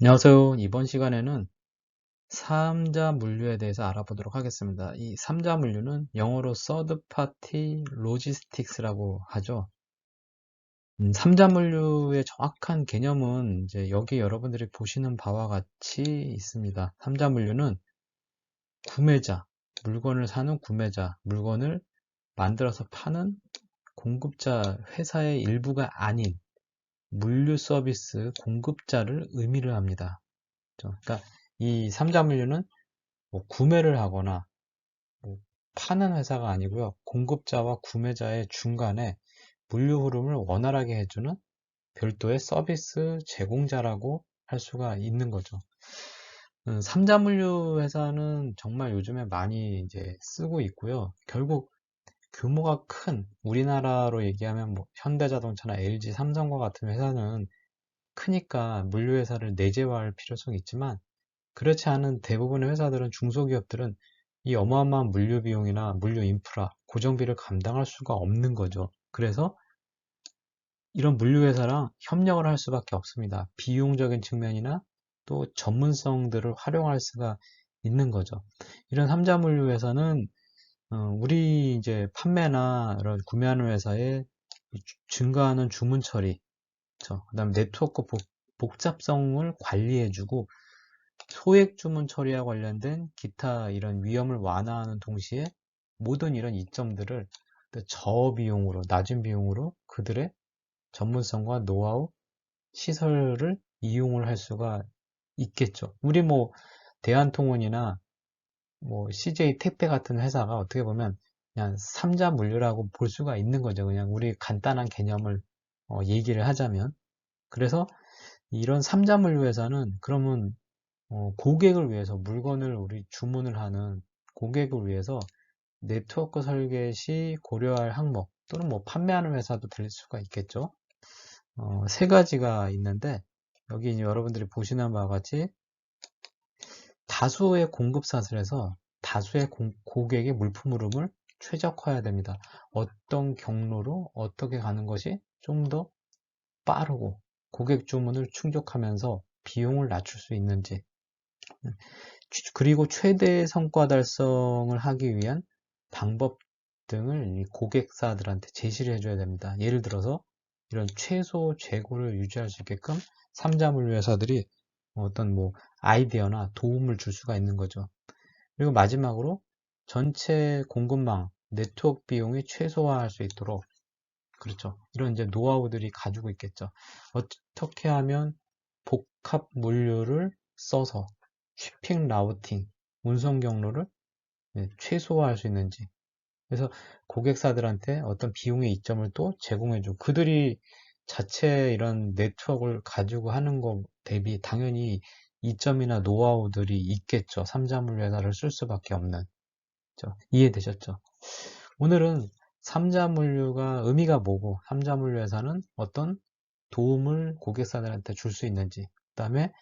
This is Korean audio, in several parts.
안녕하세요. 이번 시간에는 3자 물류에 대해서 알아보도록 하겠습니다. 이 3자 물류는 영어로 Third Party Logistics라고 하죠. 음, 3자 물류의 정확한 개념은 이제 여기 여러분들이 보시는 바와 같이 있습니다. 3자 물류는 구매자, 물건을 사는 구매자, 물건을 만들어서 파는 공급자 회사의 일부가 아닌 물류 서비스 공급자를 의미를 합니다. 그러니까 이 3자 물류는 뭐 구매를 하거나 뭐 파는 회사가 아니고요. 공급자와 구매자의 중간에 물류 흐름을 원활하게 해주는 별도의 서비스 제공자라고 할 수가 있는 거죠. 3자 음, 물류 회사는 정말 요즘에 많이 이제 쓰고 있고요. 결국 규모가 큰 우리나라로 얘기하면 뭐 현대자동차나 LG, 삼성과 같은 회사는 크니까 물류회사를 내재화할 필요성이 있지만 그렇지 않은 대부분의 회사들은 중소기업들은 이 어마어마한 물류 비용이나 물류 인프라, 고정비를 감당할 수가 없는 거죠. 그래서 이런 물류회사랑 협력을 할 수밖에 없습니다. 비용적인 측면이나 또 전문성들을 활용할 수가 있는 거죠. 이런 3자 물류회사는 어, 우리 이제 판매나 이런 구매하는 회사에 증가하는 주문 처리, 그 다음 네트워크 복, 잡성을 관리해주고 소액 주문 처리와 관련된 기타 이런 위험을 완화하는 동시에 모든 이런 이점들을 저비용으로, 낮은 비용으로 그들의 전문성과 노하우, 시설을 이용을 할 수가 있겠죠. 우리 뭐 대한통운이나 뭐 CJ 택배 같은 회사가 어떻게 보면 그냥 삼자 물류라고 볼 수가 있는 거죠. 그냥 우리 간단한 개념을 어, 얘기를 하자면. 그래서 이런 삼자 물류 회사는 그러면 어, 고객을 위해서 물건을 우리 주문을 하는 고객을 위해서 네트워크 설계 시 고려할 항목 또는 뭐 판매하는 회사도 될 수가 있겠죠. 어, 세 가지가 있는데 여기 여러분들이 보시는 바와 같이 다수의 공급 사슬에서 다수의 고객의 물품 흐름을 최적화해야 됩니다. 어떤 경로로 어떻게 가는 것이 좀 더 빠르고 고객 주문을 충족하면서 비용을 낮출 수 있는지 그리고 최대 성과 달성을 하기 위한 방법 등을 고객사들한테 제시를 해줘야 됩니다. 예를 들어서 이런 최소 재고를 유지할 수 있게끔 삼자 물류 회사들이 어떤 뭐 아이디어나 도움을 줄 수가 있는 거죠. 그리고 마지막으로 전체 공급망 네트워크 비용이 최소화할 수 있도록 그렇죠. 이런 이제 노하우들이 가지고 있겠죠. 어떻게 하면 복합 물류를 써서 쇼핑 라우팅, 운송 경로를 네, 최소화할 수 있는지. 그래서 고객사들한테 어떤 비용의 이점을 또 제공해주고 그들이 자체 이런 네트워크를 가지고 하는 것 대비 당연히 이점이나 노하우들이 있겠죠. 삼자물 회사를 쓸 수밖에 없는. 그렇죠? 이해되셨죠? 오늘은 삼자물류가 의미가 뭐고 삼자물류 회사는 어떤 도움을 고객사들한테 줄 수 있는지 그 다음에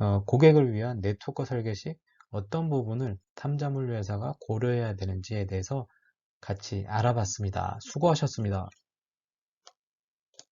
어, 고객을 위한 네트워크 설계 시 어떤 부분을 삼자물류 회사가 고려해야 되는지에 대해서 같이 알아봤습니다. 수고하셨습니다.